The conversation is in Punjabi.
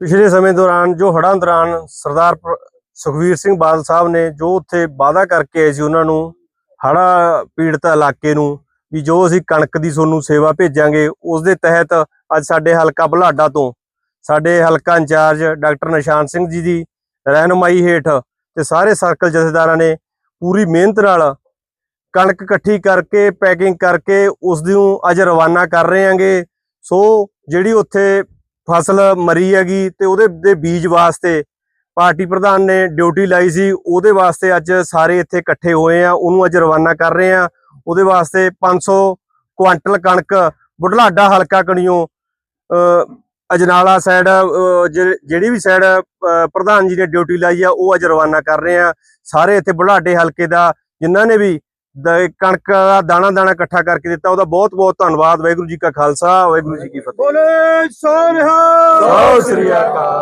ਪਿਛਲੇ ਸਮੇਂ ਦੌਰਾਨ ਜੋ ਹੜ੍ਹਾਂ ਦੌਰਾਨ ਸਰਦਾਰ ਪ- ਸੁਖਵੀਰ ਸਿੰਘ ਬਾਦਲ ਸਾਹਿਬ ਨੇ ਜੋ ਉੱਥੇ ਵਾਅਦਾ ਕਰਕੇ ਆਏ ਸੀ ਉਹਨਾਂ ਨੂੰ, ਹੜ੍ਹਾਂ ਪੀੜਤ ਇਲਾਕੇ ਨੂੰ, ਵੀ ਜੋ ਅਸੀਂ ਕਣਕ ਦੀ ਤੁਹਾਨੂੰ ਸੇਵਾ ਭੇਜਾਂਗੇ ਉਸ ਦੇ ਤਹਿਤ ਅੱਜ ਸਾਡੇ ਹਲਕਾ ਬੁਲਾਡਾ ਤੋਂ ਸਾਡੇ ਹਲਕਾ ਇੰਚਾਰਜ ਡਾਕਟਰ ਨਿਸ਼ਾਨ ਸਿੰਘ ਜੀ ਦੀ ਰਹਿਨੁਮਾਈ ਹੇਠ ਤੇ ਸਾਰੇ ਸਰਕਲ ਜਥੇਦਾਰਾਂ ਨੇ ਪੂਰੀ ਮਿਹਨਤ ਨਾਲ ਕਣਕ ਇਕੱਠੀ ਕਰਕੇ, ਪੈਕਿੰਗ ਕਰਕੇ ਉਸ ਨੂੰ ਅੱਜ ਰਵਾਨਾ ਕਰ ਰਹੇ ਹਾਂਗੇ। ਸੋ ਜਿਹੜੀ ਉੱਥੇ ਫਸਲ ਮਰੀ ਹੈਗੀ ਤੇ ਉਹਦੇ ਦੇ ਬੀਜ ਵਾਸਤੇ ਪਾਰਟੀ ਪ੍ਰਧਾਨ ਨੇ ਡਿਊਟੀ ਲਾਈ ਸੀ, ਉਹਦੇ ਵਾਸਤੇ ਅੱਜ ਸਾਰੇ ਇੱਥੇ ਇਕੱਠੇ ਹੋਏ ਆ, ਉਹਨੂੰ ਅੱਜ ਰਵਾਨਾ ਕਰ ਰਹੇ ਆ। ਉਹਦੇ ਵਾਸਤੇ 500 ਕੁਆਂਟਲ ਕਣਕ ਬੁਢਲਾਡਾ ਹਲਕਾ ਕਣੀਓ ਅਜਨਾਲਾ ਸਾਈਡ ਜਿਹੜੀ ਵੀ ਸਾਈਡ ਪ੍ਰਧਾਨ ਜੀ ਨੇ ਡਿਊਟੀ ਲਾਈ ਆ, ਉਹ ਅੱਜ ਰਵਾਨਾ ਕਰ ਰਹੇ ਆ। ਸਾਰੇ ਇੱਥੇ ਬੁਢਲਾਡੇ ਹਲਕੇ ਦਾ, ਜਿਨ੍ਹਾਂ ਨੇ ਵੀ ਕਣਕ ਦਾ ਦਾਣਾ ਦਾਣਾ ਇਕੱਠਾ ਕਰਕੇ ਦਿੱਤਾ। ਉਹਦਾ ਬਹੁਤ ਬਹੁਤ ਧੰਨਵਾਦ। ਵਾਹਿਗੁਰੂ ਜੀ ਕਾ ਖਾਲਸਾ ਵਾਹਿਗੁਰੂ ਜੀ ਕੀ ਫਤਿਹ। ਬੋਲੇ ਸੋਨਿਹਾ ਸਤਿ ਸ੍ਰੀ ਅਕਾਲ।